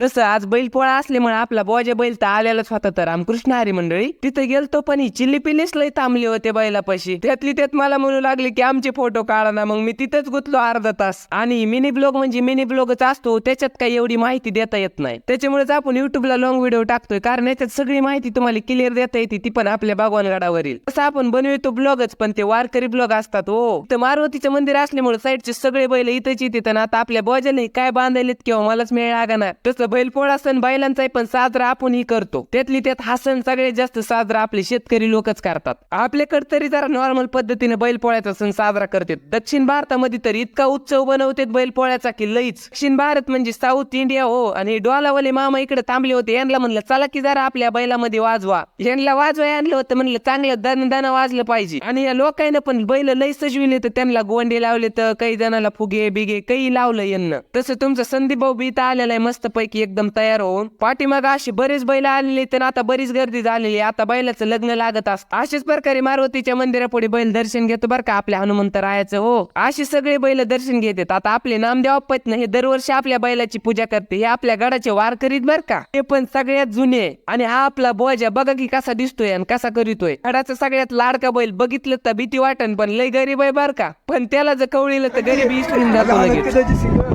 तसं आज बैल पोळा असल्यामुळे आपला बॉजे बैल तर आलेलाच होता तर रामकृष्ण हरी मंडळी. तिथे गेलतो पण ही चिल्ली पिल्लीच लय थांबली होते बैलापाशी. त्यातली त्यात मला म्हणू लागले की आमचे फोटो काढा ना मग मी तिथंच गुतलो अर्धा तास. आणि मिनी ब्लॉग म्हणजे मिनी ब्लॉगच असतो त्याच्यात काही एवढी माहिती देता येत नाही. त्याच्यामुळेच आपण युट्यूबला लॉंग व्हिडिओ टाकतोय कारण याच्यात सगळी माहिती तुम्हाला क्लिअर देता येते ती पण आपल्या भगवानगडावरील तसं आपण बनवितो ब्लॉगच पण ते वारकरी ब्लॉग असतात हो. तर मारुतीचं मंदिर असल्यामुळे साईडचे सगळे बैल इथंच येतात आता आपल्या बोजाने काय बांधायलेत किंवा मलाच मिळ ना तसं बैलपोळा सण बैलांचा पण साजरा आपणही करतो. त्यातली त्यात हा सण सगळ्यात जास्त साजरा आपले शेतकरी लोकच करतात. आपल्याकडे तरी जरा नॉर्मल पद्धतीने बैलपोळ्याचा सण साजरा करतात. दक्षिण भारतामध्ये तर इतका उत्सव बनवतात बैलपोळ्याचा की लईच. दक्षिण भारत म्हणजे साऊथ इंडिया हो आणि डोलावाले मामा इकडे थांबले होते. यांना म्हणलं चला की जरा आपल्या बैलामध्ये वाजवा. यांना वाजवा आणलं होतं म्हणलं चांगलं दन दन वाजलं पाहिजे. आणि या लोकांना पण बैल लई सजविले तर त्यांना गोंडे लावले तर काही जणाला फुगे बिगे काही लावलं यांना. तसं तुमचं संदीप भाऊ बी आलेला आहे मस्त पैकी एकदम तयार होऊन पाठीमाग अशी बरेच बैल आलेले तर आता बरीच गर्दी झालेली. आता बैलाचं लग्न लागत असतं. अशाच प्रकारे मारुतीच्या मंदिरापुढे बैल दर्शन घेतो बरं का. आपल्या हनुमंत रायाचं हो. असे सगळे बैल दर्शन घेतात आता आपले नामदेव अप्पत हे दरवर्षी आपल्या बैलाची पूजा करते. हे आपल्या गडाचे वार करीत बर का. ते पण सगळ्यात जुने आहे. आणि हा आपला बोजा बघा की कसा दिसतोय आणि कसा करीतोय. गडाचा सगळ्यात लाडका बैल बघितलं तर भीती वाटन पण लय गरीब आहे बर का. पण त्याला जर कवळीलं तर गरीबी विसरून जातो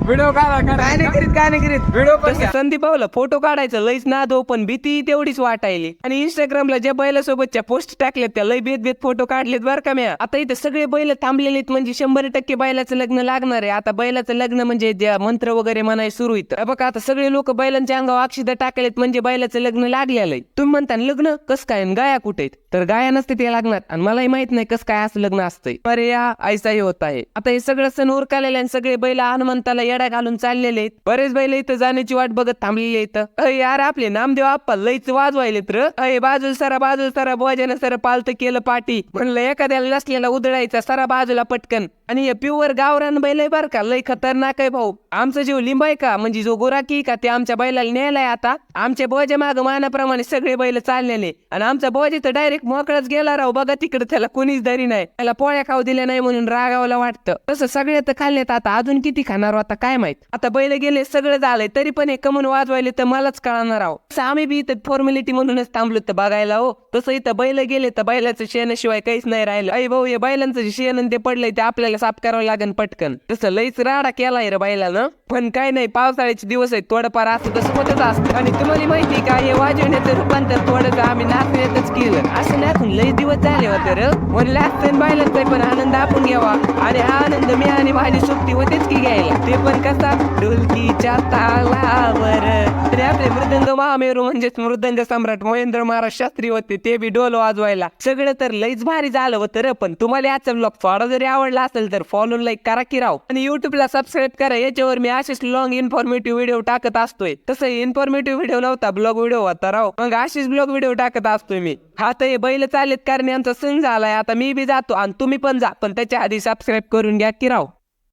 व्हिडिओ काय नाही करीत काय नाही करीत. व्हिडिओ संदीप भाऊला फोटो काढायचं लईच नाद हो पण भीती तेवढीच वाटायली. आणि इंस्टाग्रामला ज्या बैला सोबतच्या पोस्ट टाकल्यात त्या लई बेत बेत फोटो काढलेत बरं का म्या. आता इथे सगळे बैल थांबलेले म्हणजे शंभर टक्के बैलाचं लग्न लागणार आहे. आता बैलाचं लग्न म्हणजे ज्या मंत्र वगैरे म्हणाय सुरू इथं बघा आता सगळे लोक बैलांच्या अंगावर अक्षिदा टाकलेत म्हणजे बैलाचं लग्न लागलेलं तुम्ही म्हणता लग्न? कस काय? गाया कुठे तर गाया नसते ते लागणार. आणि मलाही माहीत नाही कसं काय असं लग्न असतंय. अरे या ऐसाही होत आहे. आता हे सगळं सण उरकालेले आणि सगळे बैल हनुमंताला येडा घालून चाललेले आहेत. बरेच बैल इथं जाण्याची वाट बघत थांबलेले इथं अय यार आपले नामदेव आप्पा लईच वाजवायलेत र. अय बाजूला सरा बाजूला सरा भोजन सर पालत केलं पाठी म्हणलं एखाद्याला नसलेला उधळायचा सरा बाजूला पटकन. आणि हे प्युअर गावरान बैल आहे बर का लय खतरनाक आहे भाऊ. आमचा जीव लिंब आहे का? म्हणजे जो गोराकी का ते आमच्या बैलाला नेलाय आता. आमच्या बोजे माग मानाप्रमाणे सगळे बैल चाललेले. आणि आमचा बोजे तर डायरेक्ट मोकळाच गेला राव. बघा तिकडे त्याला कोणीच दरी नाही. त्याला पोळ्या खाऊ दिल्या नाही म्हणून रागावला वाटतं. तसं सगळे तर खाल्लेत आता. अजून किती खाणार हो आता काय माहीत? आता बैल गेले सगळं झालंय. तरी पण हे कमून वाजवायले तर मलाच कळणार आहो. तसं आम्ही बी इथं फॉर्मॅलिटी म्हणूनच थांबलो तर बघायला हो. तसं इथं बैल गेले तर बैलाचं शेणाशिवाय काहीच नाही राहिलं. अय भाऊ हे बैलांचं जे शेण ते पडलंय ते आपल्याला साफ करावं लागेल पटकन. तसं लईच राडा केलाय रे बैलानं. पण काय नाही पावसाळ्याचे दिवस आहेत थोडंफार असं तसं होतच असतं. आणि तुम्हाला माहिती का हे वाजवण्याचं रूपांतर थोडं आम्ही नाचण्यातच केलं. असं नाचून लई दिवस झाले होते र. म्हणलं असतं बैलांचा पण आनंद आपण घ्यावा. आणि हा आनंद मी आणि माझी सुट्टी होतेच की घ्यायला. ते पण कसा ढोलकीच्या तालावर. तरी मृदंग महामेरू म्हणजेच मृदंग सम्राट महेंद्र महाराज शास्त्री होते ते बी डोल वाजवायला. सगळं तर लईच भारी झालं होतं र पण तुम्हाला याचा ब्लॉग थोडा जरी आवडला असेल तर फॉलो लाईक करा की राव. आणि युट्यूबला सबस्क्राईब करा याच्यावर मी असेच लॉंग इन्फॉर्मेटिव्ह व्हिडिओ टाकत असतोय. तसं इन्फॉर्मेटिव्ह व्हिडिओ नव्हता ब्लॉग व्हिडिओ होता राव. मग असेच ब्लॉग व्हिडिओ टाकत असतोय मी. हा तर हे बैल चालेत कारण यांचा सण झालाय आता मी बी जातो आणि तुम्ही पण जा पण त्याच्या आधी सबस्क्राईब करून घ्या की राव.